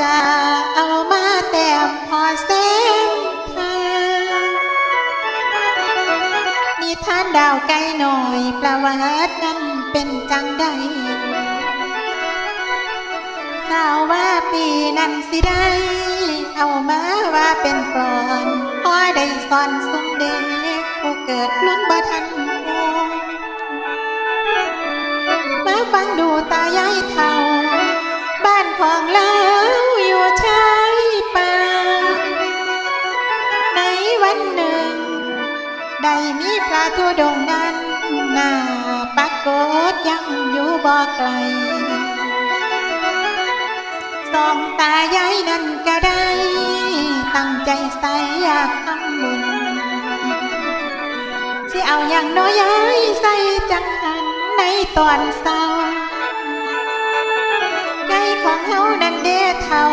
กา เอามาแต้มพอแสงทางนิทานดาวไกลหน่อยประวัตินั้นเป็นจังใดสาวว่าปีนั้นสิได้ เอามาว่าเป็นกรอนพอได้สอนสุมเด็กผู้เกิดล้นบ่ทัน ฟังดูตายายเท่า บ้านของเราอยู่ชายป่า ในวันหนึ่ง ได้มีพระธุดงนั้นหน้าปรากฏยังอยู่บ่ไกลสองตายายนั่นก็ได้ ตั้งใจใส่อยากทำบุญสิเอาอย่างน้อยยายใส่จังหัน ในตอนเศร้าใจของเฮานั้นเดเท่า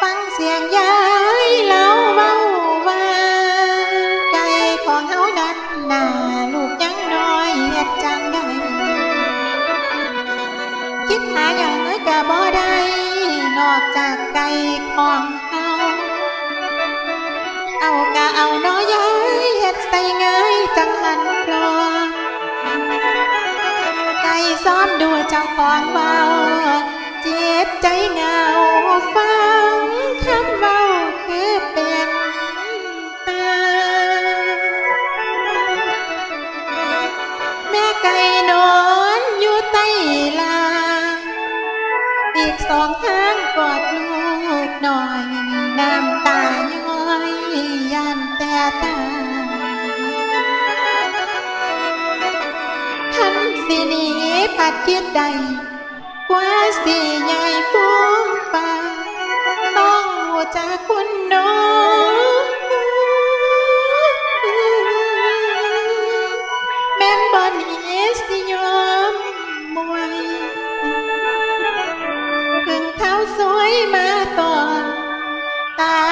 ฟังเสียงยายเล่าเว้าว่าใจของเฮานั้นนาลูกยังน้อยเฮ็ดจังได้คิดหาอย่างน้อยก็บ่ได้ นอกจากใจของ กอดลูกหน่อย น้ำตาย้อยยันแต่ตาทันสิหนีปัดเทียดใดกว่าสิใหญ่ฟูงฟ้าต้องหัวจากคุณน้องแม่นบอนนี้สิยอมมวย ต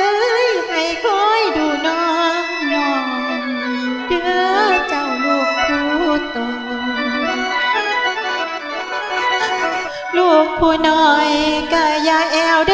ผู้น้อยก็อย่าแอว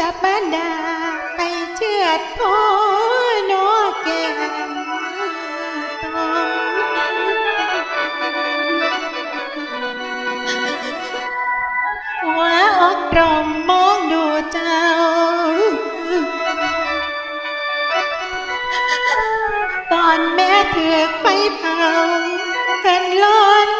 จับบ้านดาไปเชือดพ่อนอแก่ตองหัวอกตรมมองดูเจ้า ตอนแม่เถือไฟเผาเกันล้น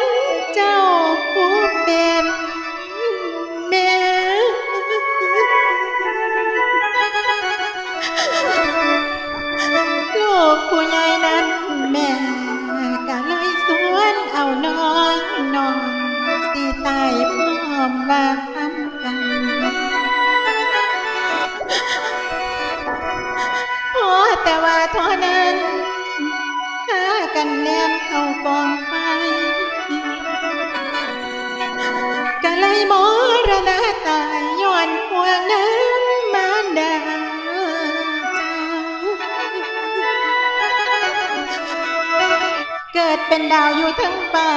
บาปทำกันโอแต่ว่าทอนั้นข้ากันแนมเข้ากองไฟกะเลยมรณะตายย้อนควงน้ำมาดาเกิดเป็นดาวอยู่ทั้งป่า